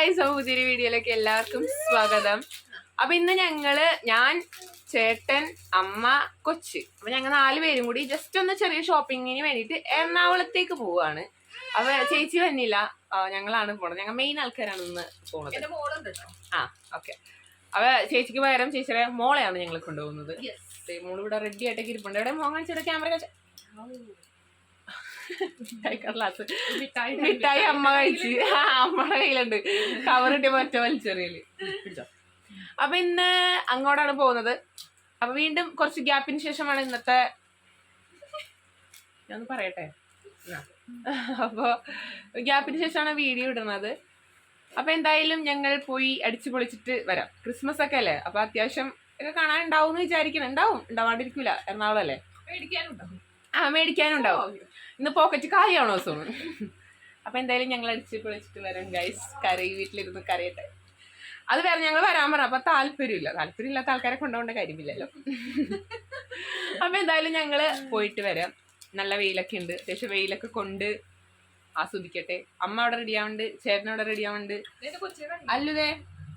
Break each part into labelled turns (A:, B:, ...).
A: Guys പുതിയൊരു വീഡിയോയിലേക്ക് എല്ലാവർക്കും സ്വാഗതം. അപ്പൊ ഇന്ന് ഞങ്ങൾ ഞാൻ ചേട്ടൻ അമ്മ കൊച്ച്. അപ്പൊ ഞങ്ങൾ നാല് പേരും കൂടി ജസ്റ്റ് ഒന്ന് ചെറിയ ഷോപ്പിങ്ങിന് വേണ്ടിയിട്ട് എറണാകുളത്തേക്ക് പോവാണ്. അപ്പൊ ചേച്ചി വന്നില്ല. ഞങ്ങളാണ് പോണത്. ഞങ്ങൾ മെയിൻ ആൾക്കാരാണ് ഇന്ന് പോണത്. ആ ഓക്കെ അപ്പൊ ചേച്ചിക്ക് പകരം ചേച്ചിയുടെ മോളെയാണ് ഞങ്ങൾ കൊണ്ടുപോകുന്നത്. മോളിവിടെ ഇവിടെ റെഡി ആയിട്ടൊക്കെ ഇരിപ്പുണ്ട്. എവിടെ മോൻ കാണിച്ചിട്ട് ക്യാമറ കടലാസ്. മിഠായി അമ്മ കഴിച്ച്. ആ, അമ്മയുടെ കയ്യിലുണ്ട്. കവർ കിട്ടിയ ഒറ്റ വലിച്ചെറിയൽ. അപ്പൊ ഇന്ന് അങ്ങോട്ടാണ് പോകുന്നത്. അപ്പൊ വീണ്ടും കുറച്ച് ഗ്യാപ്പിന് ശേഷമാണ് ഇന്നത്തെ ഞാൻ പറയട്ടെ. അപ്പൊ ഗ്യാപ്പിന് ശേഷമാണ് വീഡിയോ ഇടുന്നത്. അപ്പൊ എന്തായാലും ഞങ്ങൾ പോയി അടിച്ചു പൊളിച്ചിട്ട് വരാം. ക്രിസ്മസ് ഒക്കെ അല്ലേ? അപ്പൊ അത്യാവശ്യം ഒക്കെ കാണാൻ ഉണ്ടാവും എന്ന് വിചാരിക്കണം ഉണ്ടാവും. ഉണ്ടാവാണ്ടിരിക്കൂല. എറണാകുളം അല്ലേ? ആ മേടിക്കാനും ഉണ്ടാവും ഇന്ന് പോക്കറ്റ് കാലിയാണോ സോണ് അപ്പൊ എന്തായാലും ഞങ്ങൾ അടിച്ച് പൊളിച്ചിട്ട് വരാം ഗൈസ് കറി വീട്ടിലിരുന്ന് കറിയട്ടെ. അത് വേറെ ഞങ്ങൾ വരാൻ പറഞ്ഞു അപ്പൊ താല്പര്യമില്ല. താല്പര്യമില്ലാത്ത ആൾക്കാരെ കൊണ്ടുപോകേണ്ട കാര്യമില്ലല്ലോ. അപ്പൊ എന്തായാലും ഞങ്ങൾ പോയിട്ട് വരാം. നല്ല വെയിലൊക്കെ ഉണ്ട്. അത്യാവശ്യം വെയിലൊക്കെ കൊണ്ട് ആസ്വദിക്കട്ടെ. അമ്മ അവിടെ റെഡി ആവുന്നുണ്ട് ചേട്ടനവിടെ റെഡി ആവുന്നുണ്ട് അല്ലുതേ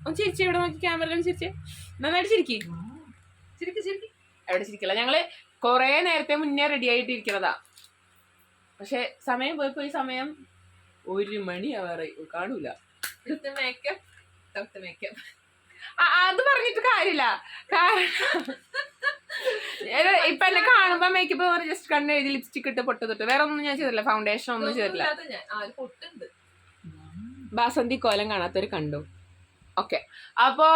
A: ഒന്ന് ചിരിച്ചേ ഇവിടെ നോക്കി ക്യാമറയിൽ ചിരിച്ചേ. നന്നായിട്ട് ചിരിക്കി.
B: ചിരിക്ക് ചിരിക്ക്.
A: എവിടെ ചിരിക്കില്ല ഞങ്ങൾ കുറെ നേരത്തെ മുന്നേ റെഡി ആയിട്ടിരിക്കുന്നതാ പക്ഷെ സമയം പോയി പോയി സമയം ഒരു മണി ആവാറായി കാണൂല.
B: മേക്കപ്പ് മേക്കപ്പ്
A: അത് പറഞ്ഞിട്ട് കാര്യമില്ല. കാരണം ഇപ്പൊ എന്നെ കാണുമ്പോ മേക്കപ്പ് ജസ്റ്റ് കണ്ണ് എഴുതി ലിപ്സ്റ്റിക് ഇട്ട് പൊട്ട് തൊട്ട്. വേറെ ഒന്നും ഞാൻ ചെയ്തില്ല ഫൗണ്ടേഷൻ ഒന്നും ചെയ്തില്ല ബാസന്തി കോലം കാണാത്തവര് കണ്ടു. ഓക്കെ അപ്പോ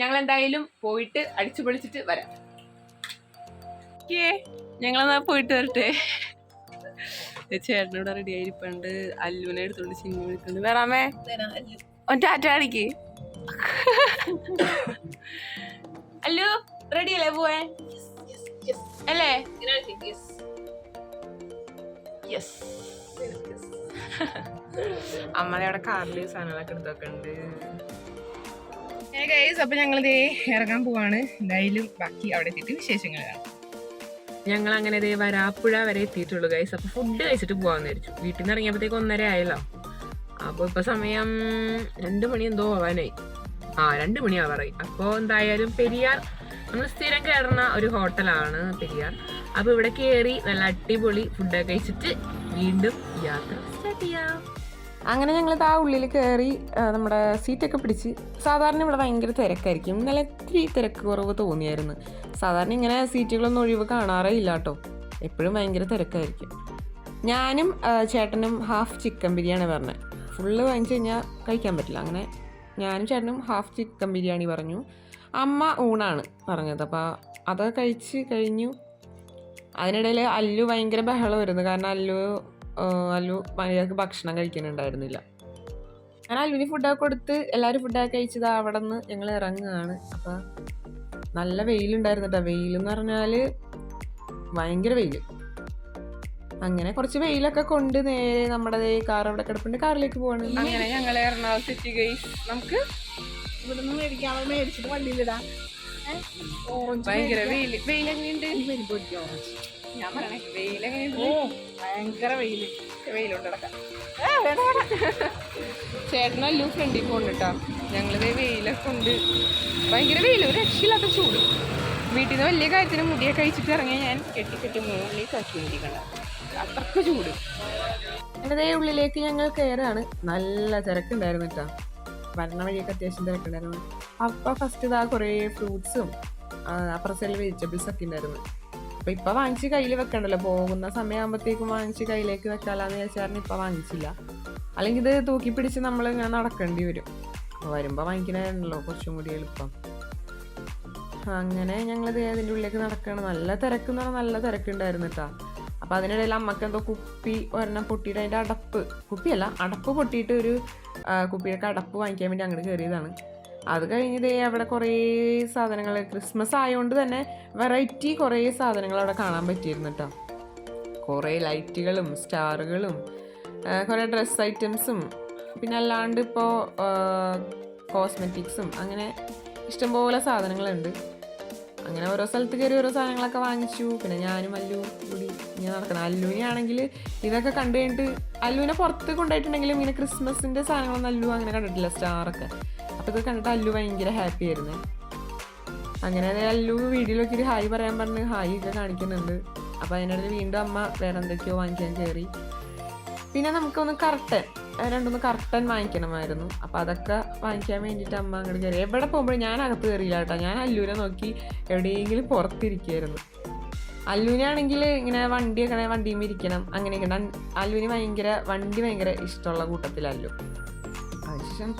A: ഞങ്ങൾ എന്തായാലും പോയിട്ട് അടിച്ചു പൊളിച്ചിട്ട് വരാം. ഞങ്ങളെന്നാ പോയിട്ട് വരട്ടെ. ചേട്ടനോട് റെഡി ആയിരിപ്പുണ്ട്. അല്ലുവിനെ എടുത്തോണ്ട് ചിങ്ങി വിളിക്കുന്നുണ്ട്. വേറാമേ ഒറ്റ ടാറ്റ അടിക്ക് അല്ലു റെഡി അല്ലേ പോവേ അല്ലേ? യെസ് അമ്മയുടെ അവിടെ കാറിൽ സാധനങ്ങളൊക്കെ എടുത്തൊക്കെ ഉണ്ട്. അപ്പൊ ഞങ്ങളിത് ഇറങ്ങാൻ പോവാണ്. എന്തായാലും ബാക്കി അവിടെ എത്തിയിട്ട് വിശേഷങ്ങൾ കാണാം. ഞങ്ങൾ അങ്ങനെ ഇതേ വരാപ്പുഴ വരെ എത്തിയിട്ടുള്ളൂ ഗൈസ് അപ്പൊ ഫുഡ് കഴിച്ചിട്ട് പോവാന്ന് വിചാരിച്ചു. വീട്ടിൽ നിന്ന് ഇറങ്ങിയപ്പോഴത്തേക്ക് ഒന്നര ആയല്ലോ. അപ്പൊ ഇപ്പൊ സമയം രണ്ടു മണി എന്തോ ആവാനായി. ആ രണ്ട് മണി ആവാറായി. അപ്പോ എന്തായാലും പെരിയാർ നമ്മൾ സ്ഥിരം കയറുന്ന ഒരു ഹോട്ടലാണ് പെരിയാർ. അപ്പൊ ഇവിടെ കയറി നല്ല അടിപൊളി ഫുഡൊക്കെ കഴിച്ചിട്ട് വീണ്ടും യാത്ര സ്റ്റാർട്ട് ചെയ്യാം. അങ്ങനെ ഞങ്ങൾ ആ ഉള്ളിൽ കയറി നമ്മുടെ സീറ്റൊക്കെ പിടിച്ച് സാധാരണ ഇവിടെ ഭയങ്കര തിരക്കായിരിക്കും. ഇന്നലെ ഇത്തിരി തിരക്ക് കുറവ് തോന്നിയായിരുന്നു. സാധാരണ ഇങ്ങനെ സീറ്റുകളൊന്നും ഒഴിവ് കാണാറേ ഇല്ല കേട്ടോ. എപ്പോഴും ഭയങ്കര തിരക്കായിരിക്കും. ഞാനും ചേട്ടനും ഹാഫ് ചിക്കൻ ബിരിയാണി പറഞ്ഞത് ഫുള്ള് വാങ്ങിച്ചു കഴിഞ്ഞാൽ കഴിക്കാൻ പറ്റില്ല. അങ്ങനെ ഞാനും ചേട്ടനും ഹാഫ് ചിക്കൻ ബിരിയാണി പറഞ്ഞു. അമ്മ ഊണാണ് പറഞ്ഞത്. അപ്പോൾ അത് കഴിച്ച് കഴിഞ്ഞു. അതിനിടയിൽ അല്ലു ഭയങ്കര ബഹളം വരുന്നു. കാരണം അല്ലു അല്ലു മര്യാദയ്ക്ക് ഭക്ഷണം കഴിക്കുന്നുണ്ടായിരുന്നില്ല. ഞാൻ അല്ലുവിന് ഫുഡൊക്കെ കൊടുത്ത് എല്ലാവരും ഫുഡൊക്കെ കഴിച്ചത് അവിടെ നിന്ന് ഞങ്ങൾ ഇറങ്ങുകയാണ്. അപ്പം നല്ല വെയിലുണ്ടായിരുന്നു കേട്ടോ വെയിൽ എന്ന് പറഞ്ഞാൽ ഭയങ്കര വെയിൽ അങ്ങനെ കുറച്ച് വെയിലൊക്കെ കൊണ്ട് നേരെ നമ്മുടെ കാർ അവിടെ കിടപ്പുണ്ട്. കാറിലേക്ക് പോവാണ്. അങ്ങനെ ഞങ്ങൾ എറണാകുളം സിറ്റി ഗൈസ് നമുക്ക്
B: ഇവിടുന്ന് മേടിക്കാൻ മേടിച്ചിട്ട് വണ്ടിയിലിടാം.
A: ഭയങ്കര വെയിൽ വെയിൽ എങ്ങനെയുണ്ട്
B: ഓറഞ്ച്
A: ഞാൻ പറയണേ വെയിൽ
B: ഓ. ഭയങ്കര വെയിൽ.
A: വെയിലുണ്ട് കിടക്കാം. ചേട്ടനല്ലു ഫ്രണ്ടിൽ പോകുന്നുണ്ട് കേട്ടോ ഞങ്ങളിത് വെയിലൊക്കെ ഉണ്ട്. ഭയങ്കര വെയിൽ ഒരു രക്ഷയില്ലാത്ത ചൂട്. വീട്ടിൽ നിന്ന് വലിയ കാര്യത്തിന് മുടിയൊക്കെ കഴിച്ചിട്ട് ഇറങ്ങിയ ഞാൻ കെട്ടി കെട്ടി മുകളിലേക്ക് ആക്കി അത്രയ്ക്ക് ചൂട്. എന്റെ ഉള്ളിലേക്ക് ഞങ്ങൾ കയറാണ് നല്ല തിരക്കുണ്ടായിരുന്നു കേട്ടോ വരണ വഴിയൊക്കെ അത്യാവശ്യം തിരക്കുണ്ടായിരുന്നു. അപ്പം ഫസ്റ്റ് ഇതാ കുറേ ഫ്രൂട്ട്സും അപ്പുറത്തെ സൈഡിൽ വെജിറ്റബിൾസ് ഒക്കെ ഉണ്ടായിരുന്നു. അപ്പൊ ഇപ്പൊ വാങ്ങിച്ച് കയ്യിൽ വെക്കണ്ടല്ലോ. പോകുന്ന സമയമാകുമ്പോഴത്തേക്കും വാങ്ങിച്ച് കയ്യിലേക്ക് വെക്കാലാന്ന് വിചാരിച്ചാൽ ഇപ്പൊ വാങ്ങിച്ചില്ല. അല്ലെങ്കിൽ ഇത് തൂക്കി പിടിച്ച് നമ്മൾ ഇങ്ങനെ നടക്കേണ്ടി വരും. വരുമ്പോ വാങ്ങിക്കണല്ലോ കുറച്ചും കൂടി എളുപ്പം. അങ്ങനെ ഞങ്ങൾ അതിന്റെ ഉള്ളിലേക്ക് നടക്കണം. നല്ല തിരക്ക് എന്ന് പറഞ്ഞാൽ നല്ല തിരക്കുണ്ടായിരുന്നു കേട്ടോ അപ്പൊ അതിനിടയിൽ അമ്മയ്ക്ക് എന്തോ കുപ്പി ഒരെണ്ണം പൊട്ടിയിട്ട് അതിന്റെ അടപ്പ് കുപ്പിയല്ല അടപ്പ് പൊട്ടിയിട്ട് ഒരു കുപ്പിയൊക്കെ അടപ്പ് വാങ്ങിക്കാൻ വേണ്ടി അങ്ങോട്ട് കയറിയതാണ് അത് കഴിഞ്ഞതേ അവിടെ കുറേ സാധനങ്ങൾ ക്രിസ്മസ് ആയതുകൊണ്ട് തന്നെ വെറൈറ്റി കുറേ സാധനങ്ങൾ അവിടെ കാണാൻ പറ്റിയിരുന്നു കേട്ടോ കുറേ ലൈറ്റുകളും സ്റ്റാറുകളും കുറേ ഡ്രസ് ഐറ്റംസും. പിന്നെ അല്ലാണ്ട് ഇപ്പോൾ കോസ്മെറ്റിക്സും അങ്ങനെ ഇഷ്ടംപോലെ സാധനങ്ങളുണ്ട്.
C: അങ്ങനെ ഓരോ സ്ഥലത്ത് കയറി ഓരോ സാധനങ്ങളൊക്കെ വാങ്ങിച്ചു. പിന്നെ ഞാനും അല്ലു കൂടി ഇങ്ങനെ നടക്കണം. അല്ലുവിനാണെങ്കിൽ ഇതൊക്കെ കണ്ടു കഴിഞ്ഞിട്ട് അല്ലുവിനെ പുറത്ത് കൊണ്ടുപോയിട്ടുണ്ടെങ്കിലും ഇങ്ങനെ ക്രിസ്മസിന്റെ സാധനങ്ങളൊന്നും അല്ലു അങ്ങനെ കണ്ടിട്ടില്ല സ്റ്റാറൊക്കെ. അപ്പോൾ ഇത് കണ്ടിട്ട് അല്ലു ഭയങ്കര ഹാപ്പി ആയിരുന്നു. അങ്ങനെ അല്ലു വീഡിയോയിലൊക്കെ ഒരു ഹായ് പറയാൻ പറഞ്ഞ് ഹായ് ഒക്കെ കാണിക്കുന്നുണ്ട്. അപ്പോൾ അതിനിടയിൽ വീണ്ടും അമ്മ വേറെ എന്തൊക്കെയോ വാങ്ങിക്കാൻ കയറി പിന്നെ നമുക്കൊന്ന് കർട്ടൻ രണ്ടൊന്ന് കർട്ടൻ വാങ്ങിക്കണമായിരുന്നു. അപ്പോൾ അതൊക്കെ വാങ്ങിക്കാൻ വേണ്ടിയിട്ട് അമ്മ അങ്ങോട്ട് കയറി എവിടെ പോകുമ്പോഴും ഞാൻ അകത്ത് കയറിയില്ല കേട്ടോ. ഞാൻ അല്ലൂരെ നോക്കി എവിടെയെങ്കിലും പുറത്തിരിക്കുകയായിരുന്നു അല്ലൂനാണെങ്കിൽ ഇങ്ങനെ വണ്ടിയൊക്കെ വണ്ടിയും ഇരിക്കണം. അങ്ങനെയൊക്കെ. അല്ലുവിന് ഭയങ്കര വണ്ടി ഭയങ്കര ഇഷ്ടമുള്ള കൂട്ടത്തിലല്ലു. അതിനുശേഷം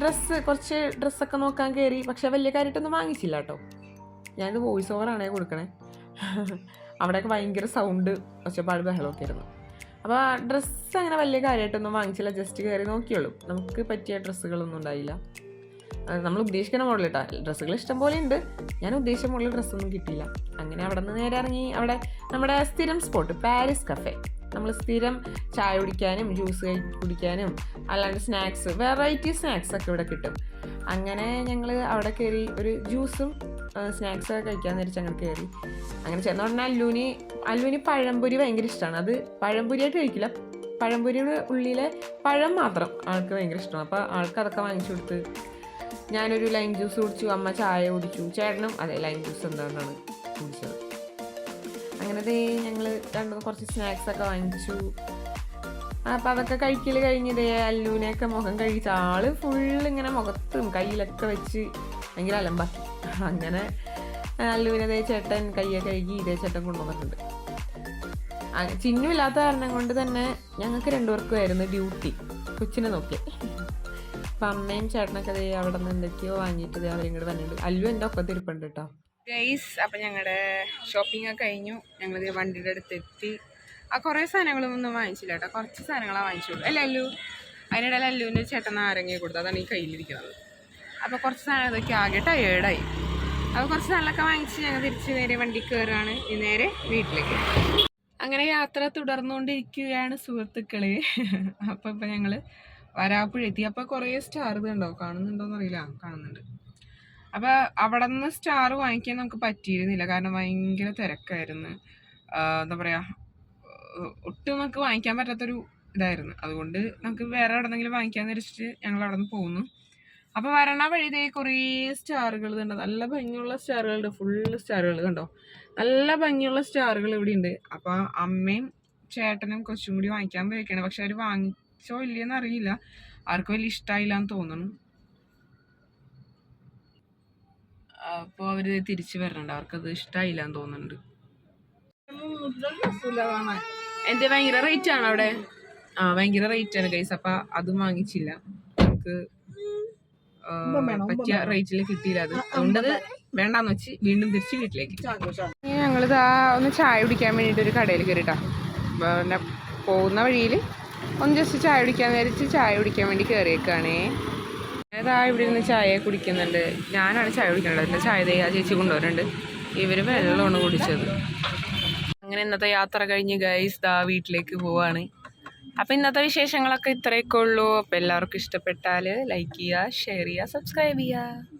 C: ഡ്രസ്സ് കുറച്ച് ഡ്രസ്സൊക്കെ നോക്കാൻ കയറി പക്ഷെ വലിയ കാര്യമായിട്ടൊന്നും വാങ്ങിച്ചില്ല കേട്ടോ. ഞാനിത് വോയിസ് ഓവറാണേ കൊടുക്കണേ. അവിടെയൊക്കെ ഭയങ്കര സൗണ്ട് ഒച്ചപ്പാട് ബഹളമൊക്കെ ആയിരുന്നു. അപ്പോൾ ഡ്രസ്സ് അങ്ങനെ വലിയ കാര്യമായിട്ടൊന്നും വാങ്ങിച്ചില്ല. ജസ്റ്റ് കയറി നോക്കിയുള്ളൂ. നമുക്ക് പറ്റിയ ഡ്രസ്സുകളൊന്നും ഉണ്ടായില്ല. നമ്മൾ ഉദ്ദേശിക്കുന്ന മോഡൽ കേട്ടോ ഡ്രസ്സുകൾ ഇഷ്ടം പോലെ ഉണ്ട്. ഞാൻ ഉദ്ദേശിച്ച മോഡൽ ഡ്രസ്സൊന്നും കിട്ടിയില്ല. അങ്ങനെ അവിടെ നിന്ന് നേരെ ഇറങ്ങി. അവിടെ നമ്മുടെ സ്ഥിരം സ്പോട്ട് പാരീസ് കഫേ നമ്മൾ സ്ഥിരം ചായ കുടിക്കാനും ജ്യൂസ് കുടിക്കാനും അല്ലാണ്ട് സ്നാക്സ് വെറൈറ്റി സ്നാക്സ് ഒക്കെ ഇവിടെ കിട്ടും. അങ്ങനെ ഞങ്ങൾ അവിടെ കയറി ഒരു ജ്യൂസും സ്നാക്സ് ഒക്കെ കഴിക്കാൻ നേരിച്ച് അങ്ങനെ കയറി അങ്ങനെ ചെന്ന് പറഞ്ഞാൽ അല്ലൂനി അല്ലൂനി പഴംപൊരി ഭയങ്കര ഇഷ്ടമാണ് അത് പഴംപൊരിയായിട്ട് കഴിക്കില്ല. പഴംപൊരിയുടെ ഉള്ളിലെ പഴം മാത്രം ആൾക്ക് ഭയങ്കര ഇഷ്ടമാണ് അപ്പോൾ ആൾക്ക് അതൊക്കെ വാങ്ങിച്ചു കൊടുത്ത് ഞാനൊരു ലൈം ജ്യൂസ് കുടിച്ചു അമ്മ ചായ കുടിച്ചു. ചേട്ടനും അതെ ലൈം ജ്യൂസ് എന്താണെന്നാണ് കുടിച്ചത്. അങ്ങനെ ദേ ഞങ്ങൾ രണ്ട് കുറച്ച് സ്നാക്സ് ഒക്കെ വാങ്ങിച്ചു. അപ്പം അതൊക്കെ കഴിക്കൽ കഴിഞ്ഞതേ അല്ലൂനെയൊക്കെ മുഖം കഴിച്ച ആൾ ഫുള്ള് ഇങ്ങനെ മുഖത്തും കയ്യിലൊക്കെ വെച്ച് ഭയങ്കര അലമ്പാക്കി അങ്ങനെ അല്ലൂനതേ ചേട്ടൻ കയ്യൊക്കെ കഴുകി ഇതേ ചേട്ടൻ കൊണ്ടുവന്നിട്ടുണ്ട്. ചിഹ്നമില്ലാത്ത കാരണം കൊണ്ട് തന്നെ ഞങ്ങൾക്ക് രണ്ടുപേർക്കും ആയിരുന്നു ഡ്യൂട്ടി കൊച്ചിനെ നോക്കി അപ്പം അമ്മയും ചേട്ടനൊക്കെ അവിടെ നിന്ന് എന്തൊക്കെയോ വാങ്ങിയിട്ട് അവരും കൂടെ വന്നിട്ടുണ്ട്. അല്ലു എന്റെ ഒപ്പത്തിരിപ്പുണ്ട് കേട്ടോ. ഗൈസ് അപ്പം ഞങ്ങളുടെ ഷോപ്പിംഗ് ഒക്കെ കഴിഞ്ഞു. ഞങ്ങൾ വണ്ടിയുടെ അടുത്ത് എത്തി ആ കുറേ സാധനങ്ങളൊന്നും വാങ്ങിച്ചില്ല കേട്ടോ. കുറച്ച് സാധനങ്ങളാണ് വാങ്ങിച്ചുള്ളൂ. അല്ല അല്ലു? അതിനിടയിൽ അല്ലുവിന്റെ ചേട്ടൻ ആരെങ്കിൽ കൊടുത്തു. അതാണ് ഈ കയ്യിലിരിക്കുന്നത്. അപ്പോൾ കുറച്ച് സാധനം ഇതൊക്കെ ആകെ ടയേർഡായി അപ്പോൾ കുറച്ച് സാധനങ്ങളൊക്കെ വാങ്ങിച്ച് ഞങ്ങൾ തിരിച്ച് നേരെ വണ്ടി കയറുകയാണ് ഈ നേരെ വീട്ടിലേക്ക്. അങ്ങനെ യാത്ര തുടർന്നുകൊണ്ടിരിക്കുകയാണ് സുഹൃത്തുക്കളെ. അപ്പോൾ ഇപ്പം ഞങ്ങൾ വരാപ്പുഴ എത്തി. അപ്പോൾ കുറേ സ്റ്റാർ ഇതുണ്ടോ? കാണുന്നുണ്ടോയെന്ന് അറിയില്ല കാണുന്നുണ്ട്. അപ്പോൾ അവിടെ നിന്ന് സ്റ്റാർ വാങ്ങിക്കാൻ നമുക്ക് പറ്റിയിരുന്നില്ല. കാരണം ഭയങ്കര തിരക്കായിരുന്നു. എന്താ പറയുക ഒട്ടും നമുക്ക് വാങ്ങിക്കാൻ പറ്റാത്തൊരു ഇതായിരുന്നു. അതുകൊണ്ട് നമുക്ക് വേറെ എവിടെന്നെങ്കിലും വാങ്ങിക്കാന്ന് വെച്ചിട്ട് ഞങ്ങൾ അവിടെ നിന്ന് പോകുന്നു അപ്പോൾ വരണ വഴി ദേ കുറേ സ്റ്റാറുകൾ ഉണ്ട് നല്ല ഭംഗിയുള്ള സ്റ്റാറുകളുണ്ട്. ഫുള്ള് സ്റ്റാറുകൾ കണ്ടോ? നല്ല ഭംഗിയുള്ള സ്റ്റാറുകൾ ഇവിടെ ഉണ്ട് അപ്പോൾ അമ്മയും ചേട്ടനും കൊച്ചും കൂടി വാങ്ങിക്കാൻ പോയിരിക്കണം പക്ഷെ അവർ വാങ്ങിച്ചോ ഇല്ലയെന്ന് അറിയില്ല. ആർക്കും വലിയ ഇഷ്ടമായില്ല എന്ന് തോന്നുന്നു അപ്പോൾ അവർ തിരിച്ചു വരണുണ്ട് അവർക്കത് ഇഷ്ടമായില്ല എന്ന് തോന്നുന്നുണ്ട്. എന്റെ ഭയങ്കര റേറ്റ് ആണ് അവിടെ. ആ ഭയങ്കര റേറ്റ് ആണ് ഗൈസ് അപ്പൊ അത് വാങ്ങിച്ചില്ല. നമുക്ക് പറ്റിയ റേറ്റിൽ കിട്ടിയില്ല അത്. അതുകൊണ്ടത് അത് വേണ്ടാന്ന് വെച്ച് വീണ്ടും തിരിച്ച് വീട്ടിലേക്ക്.
B: ഞങ്ങളിത് ആ
C: ഞങ്ങളിതാ ഒന്ന് ചായ കുടിക്കാൻ വേണ്ടിയിട്ട് ഒരു കടയിൽ കയറിട്ടാ പിന്നെ പോകുന്ന വഴിയിൽ ഒന്ന് ജസ്റ്റ് ചായ കുടിക്കാൻ വിചാരിച്ച് ചായ കുടിക്കാൻ വേണ്ടി കയറിയേക്കാണേ ഏതാ ഇവിടെ ഇരുന്ന് ചായ കുടിക്കുന്നുണ്ട്. ഞാനാണ് ചായ കുടിക്കുന്നത് എന്റെ ചായ ആ ചേച്ചി കൊണ്ടുവരുന്നുണ്ട് ഇവർ വെള്ളമാണ് കുടിച്ചത്. അങ്ങനെ ഇന്നത്തെ യാത്ര കഴിഞ്ഞ് ഗൈസ് ദാ വീട്ടിലേക്ക് പോവാണ്. അപ്പം ഇന്നത്തെ വിശേഷങ്ങളൊക്കെ ഇത്രയൊക്കെ ഉള്ളൂ. അപ്പം എല്ലാവർക്കും ഇഷ്ടപ്പെട്ടാൽ ലൈക്ക് ചെയ്യുക ഷെയർ ചെയ്യുക സബ്സ്ക്രൈബ് ചെയ്യുക.